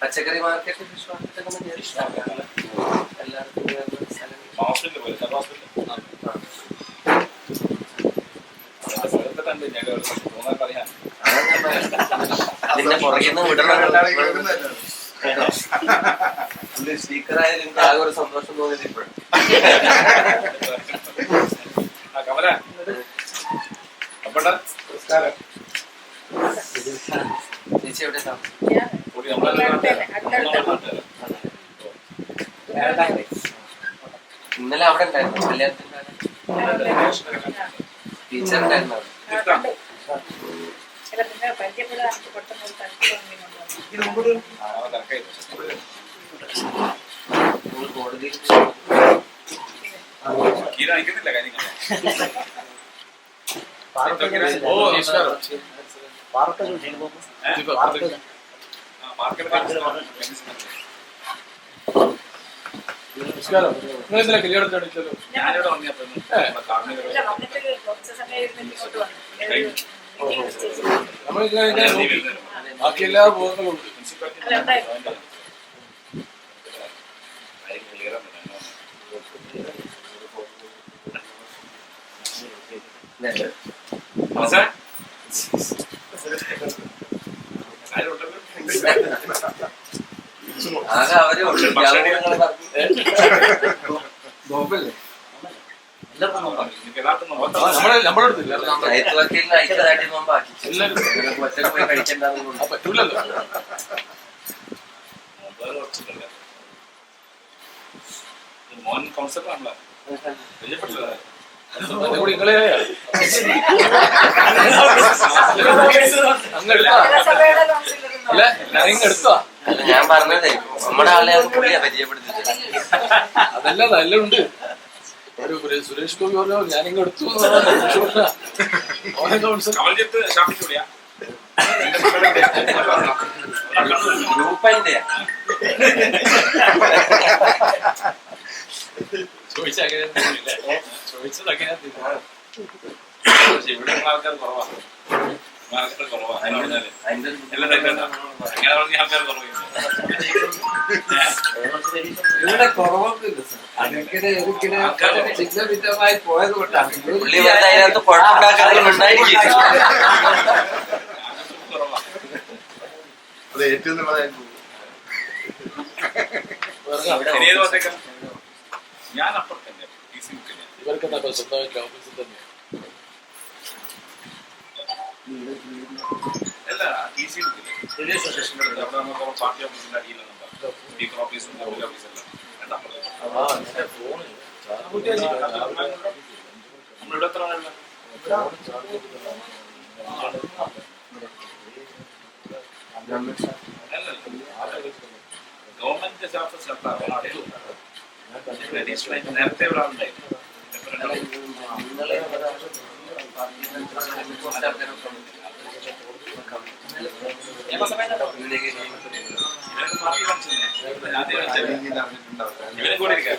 പച്ചക്കറി മാർക്കറ്റ് എല്ലാവർക്കും ഹോസ്പിറ്റലിൽ പോയി നിന്ന് വിടണം സ്പീക്കറായാലും എനിക്ക് ആകെ ഒരു സന്തോഷം തോന്നിയത് ഇപ്പോഴും. കമല. അപ്പണ്ട ചേച്ചി എവിടെ ഇന്നലെ അവിടെ ഉണ്ടായിരുന്നു കല്യാണത്തിന്റെ ടീച്ചർ ഉണ്ടായിരുന്നു അവിടെ. ചില പിന്നെ പരിചയപ്പെടാൻ നമുക്ക് പെട്ടെന്ന് ഒരു അയക്കുന്നില്ല കാര്യങ്ങൾ ഓ നമസ്കാരം നമസ്കാരം നിങ്ങൾ കല്യാണത്തിന് അടിച്ചല്ലോ ഞാനിവിടെ വന്നു. നമ്മൾ ബാക്കി എല്ലാ ബോധങ്ങളും ഉണ്ട് അല്ല, ഉണ്ടായിരുന്നു. ആകെ അവരെ. ഗോപല്ലേ പറ്റൂലല്ലോ. മോൻ ആണല്ലോ. പരിചയപ്പെട്ടില്ല ഞാൻ പറഞ്ഞതേ നമ്മുടെ ആളെ പുള്ളിയാ പരിചയപ്പെടുത്തിച്ചത് അതല്ല നല്ല ഉണ്ട്. സുരേഷ് ഗോപി പറഞ്ഞോ ഞാൻ ഇങ്ങ് എടുത്തു. ഷാപ്പിക്ക് വിളിയാ പക്ഷെ ഇവിടെ ആൾക്കാർ കുറവാണ് ആൾക്കാർ കുറവാ. അങ്ങനെ പറഞ്ഞ ആൾക്കാർ കുറവില്ല. ഇവിടെ കുറവൊന്നുമില്ല സാർ അതിങ്ങനെ ഒരിക്കലും ചിഹ്നഭിന്നമായി പോയത് കൊണ്ടാണ് അതിനകത്ത് കുറവാ അത്. ഏറ്റവും ഞാൻ അപ്പുറത്തന്നെ ഇവർക്ക് എന്താ സ്വന്തമായിട്ട് ഓഫീസിൽ തന്നെ? അല്ല ടി സി അവിടെ നമുക്ക് പാർട്ടി ഓഫീസിന്റെ അടിയിലൊന്നും സ്പീക്കർ ഓഫീസും ഓഫീസെല്ലാം രണ്ട് നമ്മളിവിടെ എത്ര ആളുള്ള ഗവൺമെന്റ് സ്റ്റാഫ് സ്ഥലത്താണ് നേരത്തെ ഇവിടെ ആളുണ്ടായിരുന്നു ഇവരൊക്കെ ഇവരും കൂടെ ഇരിക്കാം.